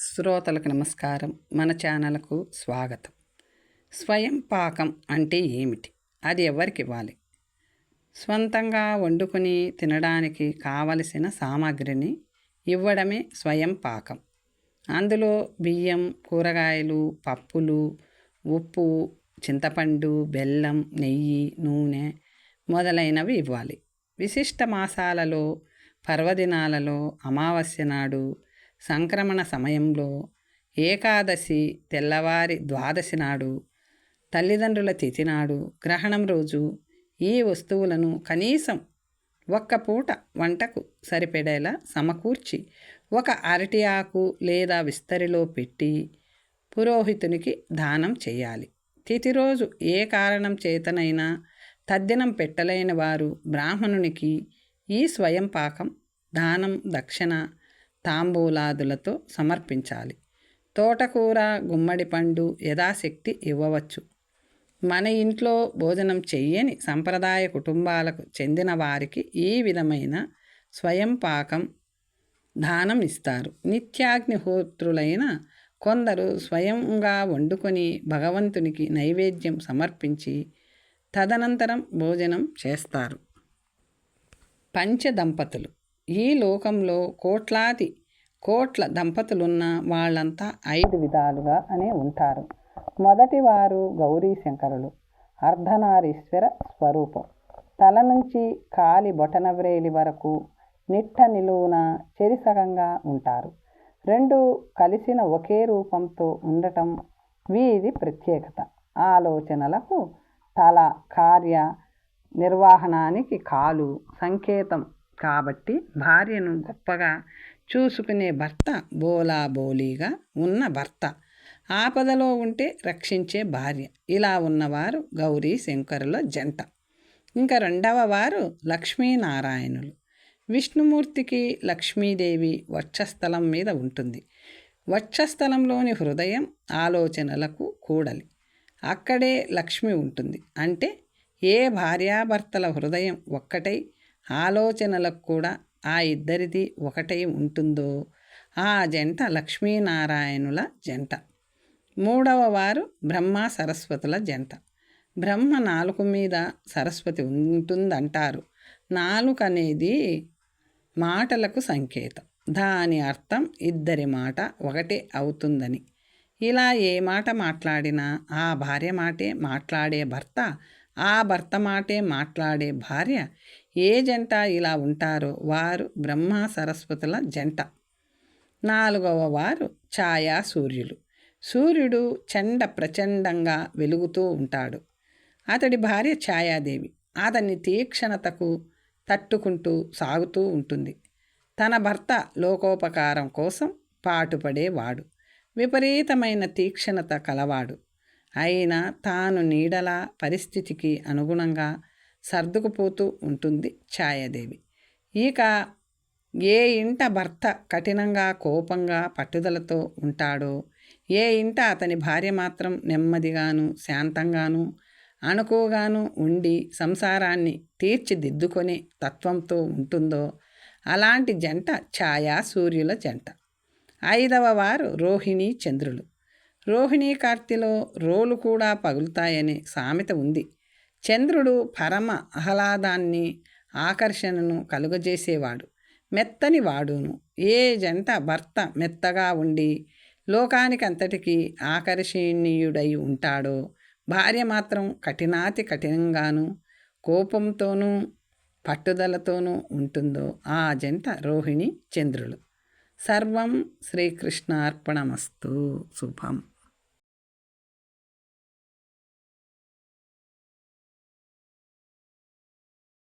శ్రోతలకు నమస్కారం. మన ఛానల్కు స్వాగతం. స్వయం పాకం అంటే ఏమిటి? అది ఎవరికి ఇవ్వాలి? స్వంతంగా వండుకొని తినడానికి కావలసిన సామాగ్రిని ఇవ్వడమే స్వయం పాకం. అందులో బియ్యం కూరగాయలు పప్పులు ఉప్పు చింతపండు బెల్లం నెయ్యి నూనె మొదలైనవి ఇవ్వాలి. విశిష్ట మాసాలలో పర్వదినాలలో అమావాస్య నాడు సంక్రమణ సమయంలో ఏకాదశి తెల్లవారి ద్వాదశి నాడు తల్లిదండ్రుల తిథి నాడు గ్రహణం రోజు ఈ వస్తువులను కనీసం ఒక్క పూట వంటకు సరిపడేలా సమకూర్చి ఒక అరటి ఆకు లేదా విస్తరిలో పెట్టి పురోహితునికి దానం చేయాలి. తిథి రోజు ఏ కారణం చేతనైనా తద్దినం పెట్టలేని వారు బ్రాహ్మణునికి ఈ స్వయం పాకం దానం దక్షిణ తాంబూలాదులతో సమర్పించాలి. తోటకూర గుమ్మడి పండు యథాశక్తి ఇవ్వవచ్చు. మన ఇంట్లో భోజనం చెయ్యని సంప్రదాయ కుటుంబాలకు చెందిన వారికి ఈ విధమైన స్వయం పాకం దానం ఇస్తారు. నిత్యాగ్నిహోత్రులైన కొందరు స్వయంగా వండుకొని భగవంతునికి నైవేద్యం సమర్పించి తదనంతరం భోజనం చేస్తారు. పంచదంపతులు ఈ లోకంలో కోట్లాది కోట్ల దంపతులున్న వాళ్ళంతా ఐదు విధాలుగా అనే ఉంటారు. మొదటివారు గౌరీ శంకరులు. అర్ధనారీశ్వర స్వరూపం. తల నుంచి కాలి బొటనవ్రేలి వరకు నిట్ట నిలువున చెరిసగంగా ఉంటారు. రెండు కలిసిన ఒకే రూపంతో ఉండటం వీరి ప్రత్యేకత. ఆలోచనలకు తల కార్య నిర్వహణానికి కాలు సంకేతం కాబట్టి భార్యను గొప్పగా చూసుకునే భర్త బోలా బోలీగా ఉన్న భర్త. ఆపదలో ఉంటే రక్షించే భార్య. ఇలా ఉన్నవారు గౌరీ శంకరుల జంట. ఇంకా రెండవ వారు లక్ష్మీనారాయణులు. విష్ణుమూర్తికి లక్ష్మీదేవి వక్షస్థలం మీద ఉంటుంది. వక్షస్థలంలోని హృదయం ఆలోచనలకు కూడలి. అక్కడే లక్ష్మి ఉంటుంది. అంటే ఏ భార్యాభర్తల హృదయం ఒక్కటై ఆలోచనలకు కూడా ఆ ఇద్దరిది ఒకటై ఉంటుందో? ఆ జంట లక్ష్మీనారాయణుల జంట. మూడవ వారు బ్రహ్మ సరస్వతుల జంట. బ్రహ్మ నాలుగు మీద సరస్వతి ఉంటుందంటారు. నాలుక అనేది మాటలకు సంకేతం. దాని అర్థం ఇద్దరి మాట ఒకటే అవుతుందని. ఇలా ఏ మాట మాట్లాడినా ఆ భార్య మాటే మాట్లాడే భర్త ఆ భర్త మాటే మాట్లాడే భార్య ఏ జంట ఇలా ఉంటారో వారు బ్రహ్మ సరస్వతుల జంట. నాలుగవ వారు ఛాయా సూర్యులు. సూర్యుడు చండ ప్రచండంగా వెలుగుతూ ఉంటాడు. అతడి భార్య ఛాయాదేవి. అతన్ని తీక్షణతకు తట్టుకుంటూ సాగుతూ ఉంటుంది. తన భర్త లోకోపకారం కోసం పాటుపడేవాడు. విపరీతమైన తీక్షణత కలవాడు. అయినా తాను నీడల పరిస్థితికి అనుగుణంగా సర్దుకుపోతూ ఉంటుంది ఛాయాదేవి. ఇక ఏ ఇంట భర్త కఠినంగా కోపంగా పట్టుదలతో ఉంటాడో ఏ ఇంట అతని భార్య మాత్రం నెమ్మదిగాను శాంతంగాను అనుకోగాను ఉండి సంసారాన్ని తీర్చిదిద్దుకునే తత్వంతో ఉంటుందో అలాంటి జంట ఛాయా సూర్యుల జంట. ఐదవ వారు రోహిణి చంద్రులు. రోహిణీ కార్తిలో రోలు కూడా పగులుతాయనే సామెత ఉంది. చంద్రుడు పరమ ఆహ్లాదాన్ని ఆకర్షణను కలుగజేసేవాడు. మెత్తని వాడును. ఏ జంట భర్త మెత్తగా ఉండి లోకానికి అంతటికీ ఆకర్షణీయుడై ఉంటాడో భార్య మాత్రం కఠినాతి కఠినంగాను కోపంతోనూ పట్టుదలతోనూ ఉంటుందో ఆ జంట రోహిణి చంద్రులు సర్వం శ్రీకృష్ణార్పణమస్తు. శుభం.